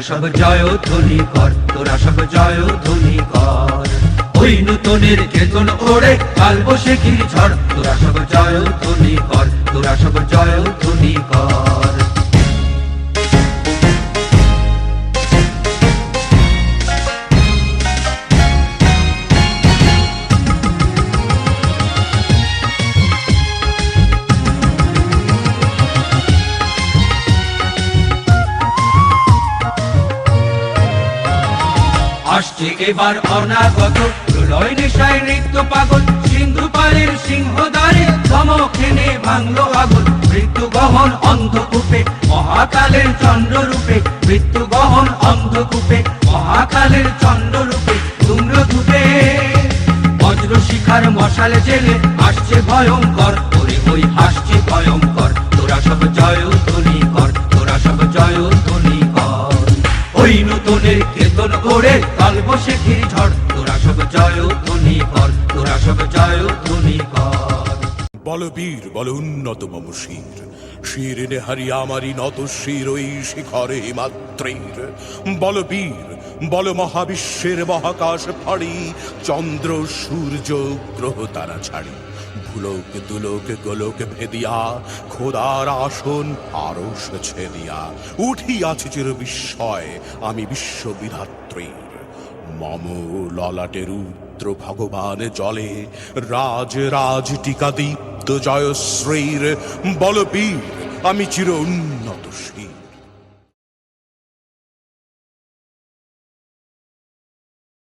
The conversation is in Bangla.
সব জয় ধ্বনি কর তোরা সব জয় ধ্বনি কর ওই নূতনের চেতন ওড়ে কাল বসে কি ঝড়। তোরা সব জয় ধ্বনি কর তোরা সব জয় ধ্বনি আসছে এবার অনাগত, প্রলয় নেশায় নৃত্য পাগল, সিন্ধু পালের সিংহদারে ধমকেনে ভাঙলো আগুন মৃত্যু গহন অন্ধকূপে, মহাকালের চন্দ্ররূপে, মৃত্যু গহন অন্ধকূপে, মহাকালের চন্দ্ররূপে ধূম্র ধূপে। বজ্র শিখার মশালে জেলে আসছে ভয়ঙ্কর, ওরে ওই আসছে ভয়ঙ্কর। তোরা সব জয় ওই নূতনের কেতন ওড়ে কাল বসে ঘিরি ঝড়। তোরা সব জয় কর, তোরা সব জয় কর। বল বীর, বল উন্নত মম শির শিরে আমারি নত শির ওই শিখরে বলবীর বল মহাবিশ্বের মহাকাশ ফাড়ি, চন্দ্র সূর্য গ্রহ তারা ছাড়ি। ভুলোক দুলোক গোলোক ভেদিয়া, খোদার আসন আরস ছেদিয়া। উঠিয়াছে চির বিস্ময় আমি বিশ্ববিধাত্রীর। মম ললাটে রুদ্র ভগবান জলে, রাজ রাজ টিকা দীপ্ত জয়শ্রীর বলবীর, আমি চির উন্নত শীর।